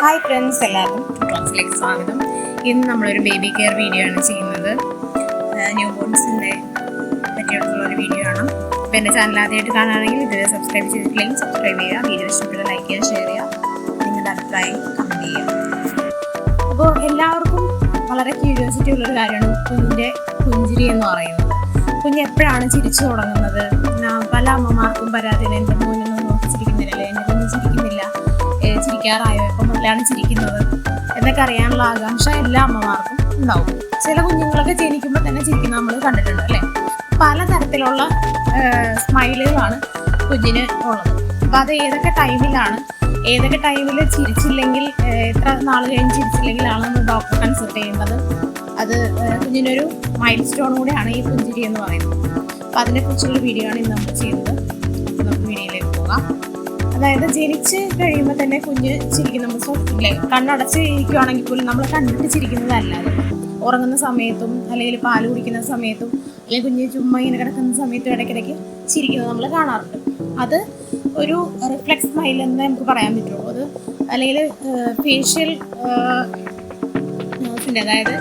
Hi friends എല്ലാവർക്കും ക്ലാസ്സിലേക്ക് സ്വാഗതം. ഇന്ന് നമ്മളൊരു ബേബി കെയർ വീഡിയോ ആണ് ചെയ്യുന്നത്. ന്യൂ ബോൺസിന്റെ പറ്റിയുള്ള ഒരു വീഡിയോ ആണ്. അപ്പോൾ എന്റെ ചാനൽ ആദ്യമായിട്ട് കാണുകയാണെങ്കിൽ ഇതുവരെ സബ്സ്ക്രൈബ് ചെയ്തിട്ടില്ലെങ്കിൽ സബ്സ്ക്രൈബ് ചെയ്യുക വീഡിയോ ഇഷ്ടപ്പെട്ട ലൈക്ക് ചെയ്യുക ഷെയർ ചെയ്യുക നിങ്ങളുടെ അഭിപ്രായം കമന്റ് ചെയ്യുക. അപ്പോൾ എല്ലാവർക്കും വളരെ ക്യൂരിയോസിറ്റി ഉള്ളൊരു കാര്യമാണ് കുഞ്ഞിന്റെ പുഞ്ചിരി എന്ന് പറയുന്നത്. കുഞ്ഞ് എപ്പോഴാണ് ചിരിച്ചു തുടങ്ങുന്നത്? പല അമ്മമാർക്കും പരാതിയിൽ എന്റെ മോനൊന്നും ചിരിക്കുന്നില്ല എന്റെ കുഞ്ഞ് ചിരിക്കുന്നില്ല. ചിരിക്കാറായോ? എപ്പം മുതലാണ് ചിരിക്കുന്നത്. എന്നൊക്കെ അറിയാനുള്ള ആകാംക്ഷ എല്ലാ അമ്മമാർക്കും ഉണ്ടാവും. ചില കുഞ്ഞുങ്ങളൊക്കെ ജനിക്കുമ്പോൾ തന്നെ ചിരിക്കുന്ന നമ്മൾ കണ്ടിട്ടുണ്ട് അല്ലേ? പലതരത്തിലുള്ള സ്മൈലുകളാണ് കുഞ്ഞിന് ഉള്ളത്. അപ്പോൾ അത് ഏതൊക്കെ ടൈമിലാണ് ഏതൊക്കെ ടൈമിൽ ചിരിച്ചില്ലെങ്കിൽ എത്ര നാൾ കഴിഞ്ഞ് ചിരിച്ചില്ലെങ്കിലാണ് നമ്മൾ ഡോക്ടർ കൺസൾട്ട് ചെയ്യേണ്ടത്? അത് കുഞ്ഞിനൊരു മൈൽ സ്റ്റോൺ കൂടെയാണ് ഈ പുഞ്ചിരി എന്ന് പറയുന്നത്. അപ്പോൾ അതിനെക്കുറിച്ചുള്ള വീഡിയോ ആണ് ഇന്ന് നമ്മൾ ചെയ്യുന്നത്. നമുക്ക് വീഡിയോയിലേക്ക് പോകാം. അതായത് ജനിച്ച് കഴിയുമ്പോൾ തന്നെ കുഞ്ഞ് ചിരിക്കും നമ്മൾ സ്വപ്നത്തിലെ കണ്ണടച്ച് ഇരിക്കുവാണെങ്കിൽ പോലും നമ്മൾ കണ്ടിട്ട് ചിരിക്കുന്നതല്ലാതെ ഉറങ്ങുന്ന സമയത്തും അല്ലെങ്കിൽ പാൽ കുടിക്കുന്ന സമയത്തും അല്ലെങ്കിൽ കുഞ്ഞ് ചുമ്മാ ഇങ്ങനെ കിടക്കുന്ന സമയത്തും ഇടയ്ക്കിടയ്ക്ക് ചിരിക്കുന്നത് നമ്മൾ കാണാറുണ്ട്. അത് ഒരു റിഫ്ലെക്സ് സ്മൈൽ എന്ന് നമുക്ക് പറയാൻ പറ്റുള്ളൂ. അത് അല്ലെങ്കിൽ ഫേഷ്യൽ നോസിന്റെ അതായത്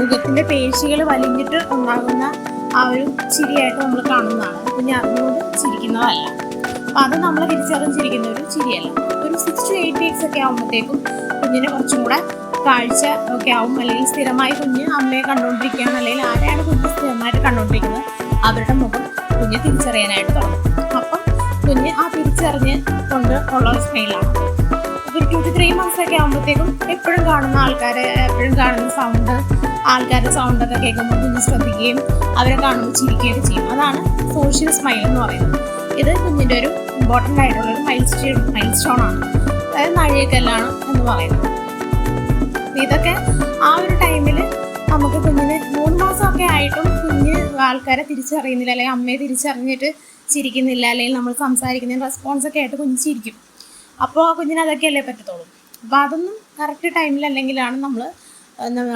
മുഖത്തിന്റെ പേശികൾ വലിഞ്ഞിട്ട് ഉണ്ടാകുന്ന ആ ഒരു ചിരിയായിട്ട് നമ്മൾ കാണുന്നതാണ്. കുഞ്ഞ് അറിഞ്ഞുകൊണ്ട് ചിരിക്കുന്നതല്ല. അപ്പം അത് നമ്മൾ തിരിച്ചറിഞ്ഞിരിക്കുന്ന ഒരു ചിരിയല്ല. ഒരു സിക്സ് ടു എയ്റ്റ് വീക്സ് ഒക്കെ ആകുമ്പോഴത്തേക്കും കുഞ്ഞിന് കുറച്ചും കൂടെ കാഴ്ച ഒക്കെ ആവും. അല്ലെങ്കിൽ സ്ഥിരമായി കുഞ്ഞ് അമ്മയെ കണ്ടുകൊണ്ടിരിക്കുകയാണ്. അല്ലെങ്കിൽ ആരെയാണ് കുഞ്ഞ് സ്ഥിരമായിട്ട് കണ്ടുകൊണ്ടിരിക്കുന്നത്? അവരുടെ മുഖം കുഞ്ഞ് തിരിച്ചറിയാനായിട്ട് തുടങ്ങും. അപ്പം കുഞ്ഞ് ആ തിരിച്ചറിഞ്ഞ് കൊണ്ട് ഉള്ള ഒരു സ്മെയിലാണ് ഒരു ടു ടു ത്രീ മന്ത്സ് ഒക്കെ ആകുമ്പോഴത്തേക്കും എപ്പോഴും കാണുന്ന ആൾക്കാരെ എപ്പോഴും കാണുന്ന സൗണ്ട് ആൾക്കാരുടെ സൗണ്ട് ഒക്കെ കേൾക്കുമ്പോൾ കുഞ്ഞ് ശ്രദ്ധിക്കുകയും അവരെ കാണുമ്പോൾ ചിരിക്കുകയൊക്കെ ചെയ്യും. അതാണ് സോഷ്യൽ സ്മൈൽ എന്ന് പറയുന്നത്. ഇത് കുഞ്ഞിന്റെ ഒരു ഇമ്പോർട്ടന്റ് ആയിട്ടുള്ള ഒരു മൈൽ സ്റ്റീ മൈൽ സ്റ്റോൺ ആണ്. അതായത് നാഴികക്കല്ലാണ് എന്ന് പറയുന്നത്. ഇതൊക്കെ ആ ഒരു ടൈമിൽ നമുക്ക് കുഞ്ഞിന് മൂന്ന് മാസമൊക്കെ ആയിട്ടും കുഞ്ഞ് ആൾക്കാരെ തിരിച്ചറിയുന്നില്ല അല്ലെങ്കിൽ അമ്മയെ തിരിച്ചറിഞ്ഞിട്ട് ചിരിക്കുന്നില്ല അല്ലെങ്കിൽ നമ്മൾ സംസാരിക്കുന്നതിന് റെസ്പോൺസ് ഒക്കെ ആയിട്ട് കുഞ്ഞ് ചിരിക്കും. അപ്പോൾ ആ കുഞ്ഞിന് അതൊക്കെയല്ലേ പറ്റത്തുള്ളൂ? അപ്പോൾ അതൊന്നും കറക്റ്റ് ടൈമിലല്ലെങ്കിലാണ് നമ്മൾ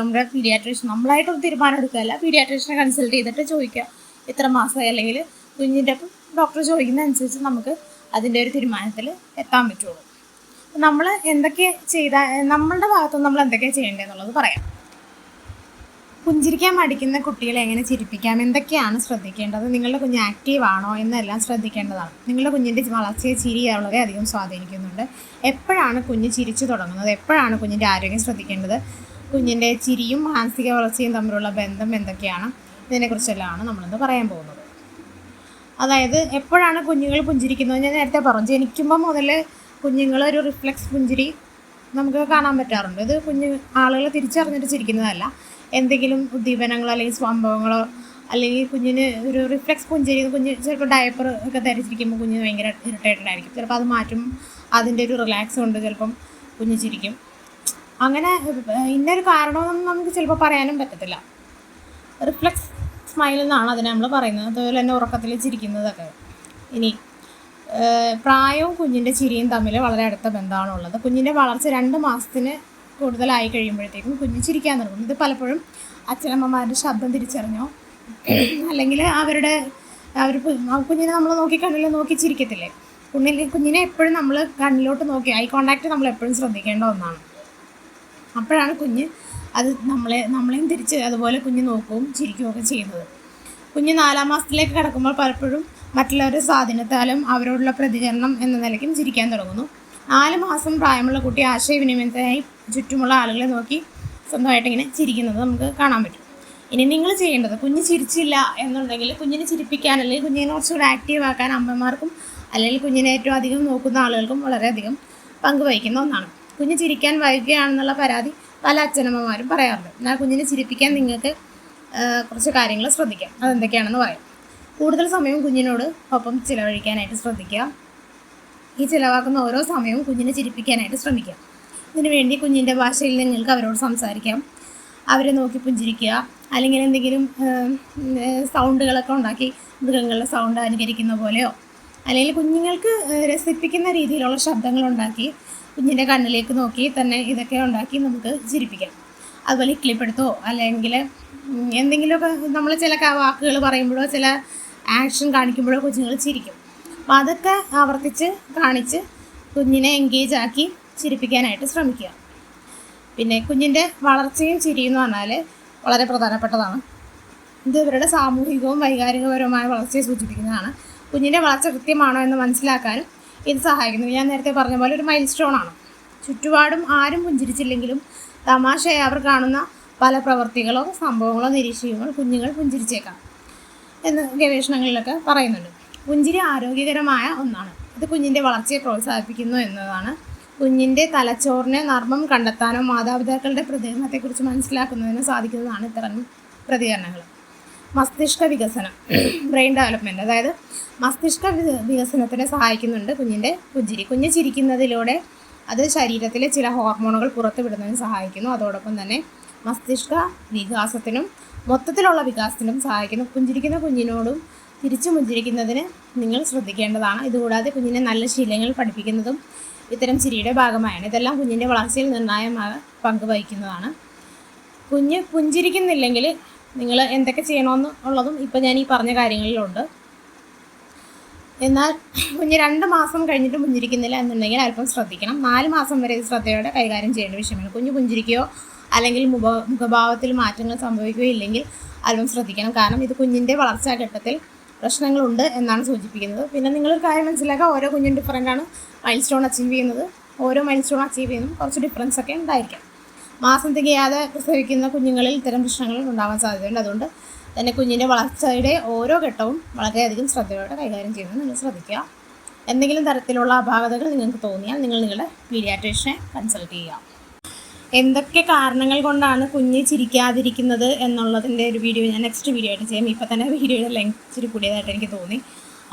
നമ്മുടെ പീഡിയാട്രീഷ്യൻ നമ്മളായിട്ട് തീരുമാനം എടുക്കുകയല്ല. പീഡിയാട്രീഷ്യനെ കൺസൾട്ട് ചെയ്തിട്ട് ചോദിക്കുക. ഇത്ര മാസമായി? അല്ലെങ്കിൽ കുഞ്ഞിന്റെ ഡോക്ടർ ചോദിക്കുന്ന അനുസരിച്ച് നമുക്ക് അതിന്റെ ഒരു തീരുമാനത്തിൽ എത്താൻ പറ്റുള്ളൂ. നമ്മൾ എന്തൊക്കെ ചെയ്താൽ നമ്മളുടെ ഭാഗത്തുനിന്ന് നമ്മൾ എന്തൊക്കെ ചെയ്യേണ്ടതെന്നുള്ളത് പറയാം. പുഞ്ചിരിക്കാൻ മടിക്കുന്ന കുട്ടികളെ എങ്ങനെ ചിരിപ്പിക്കാം? എന്തൊക്കെയാണ് ശ്രദ്ധിക്കേണ്ടത്? നിങ്ങളുടെ കുഞ്ഞ് ആക്റ്റീവ് ആണോ എന്നെല്ലാം ശ്രദ്ധിക്കേണ്ടതാണ്. നിങ്ങളുടെ കുഞ്ഞിന്റെ വളർച്ചയെ ചിരി വളരെയധികം സ്വാധീനിക്കുന്നുണ്ട്. എപ്പോഴാണ് കുഞ്ഞ് ചിരിച്ചു തുടങ്ങുന്നത്? എപ്പോഴാണ് കുഞ്ഞിന്റെ ആരോഗ്യം ശ്രദ്ധിക്കേണ്ടത്? കുഞ്ഞിന്റെ ചിരിയും മാനസിക വളർച്ചയും തമ്മിലുള്ള ബന്ധം എന്തൊക്കെയാണ്? ഇതിനെക്കുറിച്ചെല്ലാമാണ് നമ്മളിന്ന് പറയാൻ പോകുന്നത്. അതായത് എപ്പോഴാണ് കുഞ്ഞുങ്ങൾ പുഞ്ചിരിക്കുന്നത്? ഞാൻ നേരത്തെ പറഞ്ഞു ജനിക്കുമ്പോൾ മുതൽ കുഞ്ഞുങ്ങൾ ഒരു റിഫ്ലക്സ് പുഞ്ചിരി നമുക്ക് കാണാൻ പറ്റാറുണ്ട്. ഇത് കുഞ്ഞു ആളുകൾ തിരിച്ചറിഞ്ഞിട്ട് ചിരിക്കുന്നതല്ല. എന്തെങ്കിലും ഉദ്ദീപനങ്ങളോ അല്ലെങ്കിൽ സംഭവങ്ങളോ അല്ലെങ്കിൽ കുഞ്ഞിന് ഒരു റിഫ്ലക്സ് പുഞ്ചിരി കുഞ്ഞ് ചിലപ്പോൾ ഡയപ്പർ ഒക്കെ ധരിച്ചിരിക്കുമ്പോൾ കുഞ്ഞ് ഭയങ്കര ഇറിറ്റേറ്റഡ് ആയിരിക്കും. ചിലപ്പോൾ അത് മാറ്റും അതിന്റെ ഒരു റിലാക്സ് കൊണ്ട് ചിലപ്പം കുഞ്ഞ് ചിരിക്കും. അങ്ങനെ ഇന്നൊരു കാരണമൊന്നും നമുക്ക് ചിലപ്പോൾ പറയാനും പറ്റത്തില്ല. റിഫ്ലെക്സ് സ്മൈൽ എന്നാണ് അതിനെ നമ്മൾ പറയുന്നത്. അതുപോലെ തന്നെ ഉറക്കത്തിൽ ചിരിക്കുന്നതൊക്കെ. ഇനി പ്രായവും കുഞ്ഞിന്റെ ചിരിയും തമ്മിൽ വളരെ അടുത്ത ബന്ധമാണുള്ളത്. കുഞ്ഞിന്റെ വളർച്ച രണ്ട് മാസത്തിന് കൂടുതലായി കഴിയുമ്പോഴത്തേക്കും കുഞ്ഞ് ചിരിക്കാൻ തുടങ്ങും. ഇത് പലപ്പോഴും അച്ഛനമ്മമാരുടെ ശബ്ദം തിരിച്ചറിഞ്ഞോ? അല്ലെങ്കിൽ അവരുടെ അവർ കുഞ്ഞിനെ നമ്മൾ നോക്കി കണ്ണിൽ നോക്കി ചിരിക്കത്തില്ലേ? കുഞ്ഞിൽ കുഞ്ഞിനെ എപ്പോഴും നമ്മൾ കണ്ണിലോട്ട് നോക്കി ഐ കോണ്ടാക്ട് നമ്മൾ എപ്പോഴും ശ്രദ്ധിക്കേണ്ട ഒന്നാണ്. അപ്പോഴാണ് കുഞ്ഞ് അത് നമ്മളെ നമ്മളെയും തിരിച്ച് അതുപോലെ കുഞ്ഞ് നോക്കുകയും ചിരിക്കുകയൊക്കെ ചെയ്യുന്നത്. കുഞ്ഞ് നാലാം മാസത്തിലേക്ക് കിടക്കുമ്പോൾ പലപ്പോഴും മറ്റുള്ളവരുടെ സ്വാധീനത്താലും അവരോടുള്ള പ്രതികരണം എന്ന നിലയ്ക്കും ചിരിക്കാൻ തുടങ്ങുന്നു. നാല് മാസം പ്രായമുള്ള കുട്ടി ആശയവിനിമയത്തിനായി ചുറ്റുമുള്ള ആളുകളെ നോക്കി സ്വന്തമായിട്ട് ഇങ്ങനെ ചിരിക്കുന്നത് നമുക്ക് കാണാൻ പറ്റും. ഇനി നിങ്ങൾ ചെയ്യേണ്ടത് കുഞ്ഞ് ചിരിച്ചില്ല എന്നുണ്ടെങ്കിൽ കുഞ്ഞിനെ ചിരിപ്പിക്കാൻ അല്ലെങ്കിൽ കുഞ്ഞിനെ കുറച്ചുകൂടെ ആക്റ്റീവ് ആക്കാൻ അമ്മമാർക്കും അല്ലെങ്കിൽ കുഞ്ഞിനെ ഏറ്റവും അധികം നോക്കുന്ന ആളുകൾക്കും വളരെയധികം പങ്കുവഹിക്കുന്ന ഒന്നാണ്. കുഞ്ഞ് ചിരിക്കാൻ വൈകുകയാണെന്നുള്ള പരാതി പല അച്ഛനമ്മമാരും പറയാറുണ്ട് എന്നാൽ കുഞ്ഞിനെ ചിരിപ്പിക്കാൻ നിങ്ങൾക്ക് കുറച്ച് കാര്യങ്ങൾ ശ്രദ്ധിക്കാം. അതെന്തൊക്കെയാണെന്ന് പറയാം. കൂടുതൽ സമയം കുഞ്ഞിനോട് ഒപ്പം ചിലവഴിക്കാനായിട്ട് ശ്രദ്ധിക്കുക. ഈ ചിലവാക്കുന്ന ഓരോ സമയവും കുഞ്ഞിനെ ചിരിപ്പിക്കാനായിട്ട് ശ്രമിക്കുക. ഇതിനു വേണ്ടി കുഞ്ഞിന്റെ ഭാഷയിൽ നിങ്ങൾക്ക് അവരോട് സംസാരിക്കാം. അവരെ നോക്കി പുഞ്ചിരിക്കുക. അല്ലെങ്കിൽ എന്തെങ്കിലും സൗണ്ടുകളൊക്കെ ഉണ്ടാക്കി മൃഗങ്ങളുടെ സൗണ്ട് അനുകരിക്കുന്ന പോലെയോ അല്ലെങ്കിൽ കുഞ്ഞുങ്ങൾക്ക് രസിപ്പിക്കുന്ന രീതിയിലുള്ള ശബ്ദങ്ങൾ ഉണ്ടാക്കി കുഞ്ഞിന്റെ കണ്ണിലേക്ക് നോക്കി തന്നെ ഇതൊക്കെ ഉണ്ടാക്കി നമുക്ക് ചിരിപ്പിക്കാം. അതുപോലെ ക്ലിപ്പെടുത്തോ അല്ലെങ്കിൽ എന്തെങ്കിലുമൊക്കെ നമ്മൾ ചില വാക്കുകൾ പറയുമ്പോഴോ ചില ആക്ഷൻ കാണിക്കുമ്പോഴോ കുഞ്ഞുങ്ങൾ ചിരിക്കും. അപ്പോൾ അതൊക്കെ ആവർത്തിച്ച് കാണിച്ച് കുഞ്ഞിനെ എൻഗേജ് ആക്കി ചിരിപ്പിക്കാനായിട്ട് ശ്രമിക്കുക. പിന്നെ കുഞ്ഞിന്റെ വളർച്ചയും ചിരിയെന്ന് പറഞ്ഞാൽ വളരെ പ്രധാനപ്പെട്ടതാണ്. ഇത് ഇവരുടെ സാമൂഹികവും വൈകാരികപരവുമായ വളർച്ചയെ സൂചിപ്പിക്കുന്നതാണ്. കുഞ്ഞിന്റെ വളർച്ച കൃത്യമാണോ എന്ന് മനസ്സിലാക്കാനും ഇത് സഹായിക്കുന്നു. ഞാൻ നേരത്തെ പറഞ്ഞ പോലെ ഒരു മൈൽ സ്റ്റോൺ ആണ്. ചുറ്റുപാടും ആരും പുഞ്ചിരിച്ചില്ലെങ്കിലും തമാശയായി അവർ കാണുന്ന പല പ്രവർത്തികളോ സംഭവങ്ങളോ നിരീക്ഷിക്കുമ്പോൾ കുഞ്ഞുങ്ങൾ പുഞ്ചിരിച്ചേക്കാം എന്ന് ഗവേഷണങ്ങളിലൊക്കെ പറയുന്നുണ്ട്. പുഞ്ചിരി ആരോഗ്യകരമായ ഒന്നാണ്. ഇത് കുഞ്ഞിന്റെ വളർച്ചയെ പ്രോത്സാഹിപ്പിക്കുന്നു എന്നതാണ്. കുഞ്ഞിന്റെ തലച്ചോറിനെ നർമ്മം കണ്ടെത്താനോ മാതാപിതാക്കളുടെ പ്രതികരണത്തെക്കുറിച്ച് മനസ്സിലാക്കുന്നതിനോ സാധിക്കുന്നതാണ് ഇത്തരം പ്രതികരണങ്ങൾ. മസ്തിഷ്ക വികസനം ബ്രെയിൻ ഡെവലപ്മെന്റ് അതായത് മസ്തിഷ്ക വിക- വികസനത്തിന് സഹായിക്കുന്നുണ്ട് കുഞ്ഞിന്റെ പുഞ്ചിരി. കുഞ്ഞ് ചിരിക്കുന്നതിലൂടെ അത് ശരീരത്തിലെ ചില ഹോർമോണുകൾ പുറത്തുവിടുന്നതിന് സഹായിക്കുന്നു. അതോടൊപ്പം തന്നെ മസ്തിഷ്ക വികാസത്തിനും മൊത്തത്തിലുള്ള വികാസത്തിനും സഹായിക്കുന്നു. പുഞ്ചിരിക്കുന്ന കുഞ്ഞിനോടും തിരിച്ചു പുഞ്ചിരിക്കുന്നതിന് നിങ്ങൾ ശ്രദ്ധിക്കേണ്ടതാണ്. ഇതുകൂടാതെ കുഞ്ഞിനെ നല്ല ശീലങ്ങൾ പഠിപ്പിക്കുന്നതും ഇത്തരം ചിരിയുടെ ഭാഗമായാണ്. ഇതെല്ലാം കുഞ്ഞിന്റെ വളർച്ചയിൽ നിർണായകമായ പങ്ക് വഹിക്കുന്നതാണ്. കുഞ്ഞ് പുഞ്ചിരിക്കുന്നില്ലെങ്കിൽ നിങ്ങൾ എന്തൊക്കെ ചെയ്യണമെന്ന് ഉള്ളതും ഇപ്പം ഞാൻ ഈ പറഞ്ഞ കാര്യങ്ങളിലുണ്ട്. എന്നാൽ കുഞ്ഞ് രണ്ട് മാസം കഴിഞ്ഞിട്ട് പുഞ്ചിരിക്കുന്നില്ല എന്നുണ്ടെങ്കിൽ അല്പം ശ്രദ്ധിക്കണം. നാല് മാസം വരെ ശ്രദ്ധയോടെ കൈകാര്യം ചെയ്യേണ്ട വിഷയമാണ്. കുഞ്ഞ് പുഞ്ചിരിക്കുകയോ അല്ലെങ്കിൽ മുഖ മുഖഭാവത്തിൽ മാറ്റങ്ങൾ സംഭവിക്കുകയോ ഇല്ലെങ്കിൽ അല്പം ശ്രദ്ധിക്കണം. കാരണം ഇത് കുഞ്ഞിന്റെ വളർച്ചാ ഘട്ടത്തിൽ പ്രശ്നങ്ങളുണ്ട് എന്നാണ് സൂചിപ്പിക്കുന്നത്. പിന്നെ നിങ്ങളൊരു കാര്യം മനസ്സിലാക്കുക. ഓരോ കുഞ്ഞും ഡിഫറന്റാണ് മൈൽ സ്റ്റോൺ അച്ചീവ് ചെയ്യുന്നത്. ഓരോ മൈൽ സ്റ്റോൺ അച്ചീവ് ചെയ്യുന്നതും കുറച്ച് ഡിഫറൻസ് ഒക്കെ ഉണ്ടായിരിക്കാം. മാസം തികയാതെ പ്രസവിക്കുന്ന കുഞ്ഞുങ്ങളിൽ ഇത്തരം പ്രശ്നങ്ങൾ ഉണ്ടാവാൻ സാധ്യതയുണ്ട്. അതുകൊണ്ട് തന്നെ കുഞ്ഞിന്റെ വളർച്ചയുടെ ഓരോ ഘട്ടവും വളരെയധികം ശ്രദ്ധയോടെ കൈകാര്യം ചെയ്യുന്നത് നിങ്ങൾ ശ്രദ്ധിക്കുക. എന്തെങ്കിലും തരത്തിലുള്ള അപാകതകൾ നിങ്ങൾക്ക് തോന്നിയാൽ നിങ്ങൾ നിങ്ങളുടെ പീഡിയാട്രീഷനെ കൺസൾട്ട് ചെയ്യുക. എന്തൊക്കെ കാരണങ്ങൾ കൊണ്ടാണ് കുഞ്ഞ് ചിരിക്കാതിരിക്കുന്നത് എന്നുള്ളതിന്റെ ഒരു വീഡിയോ ഞാൻ നെക്സ്റ്റ് വീഡിയോ ആയിട്ട് ചെയ്യാം. ഇപ്പം തന്നെ വീഡിയോയുടെ ലെങ്ത് ഇച്ചിരി കൂടിയതായിട്ട് എനിക്ക് തോന്നി.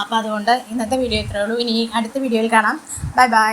അപ്പോൾ അതുകൊണ്ട് ഇന്നത്തെ വീഡിയോ ഇത്രയേ ഉള്ളൂ. ഇനി അടുത്ത വീഡിയോയിൽ കാണാം. Bye bye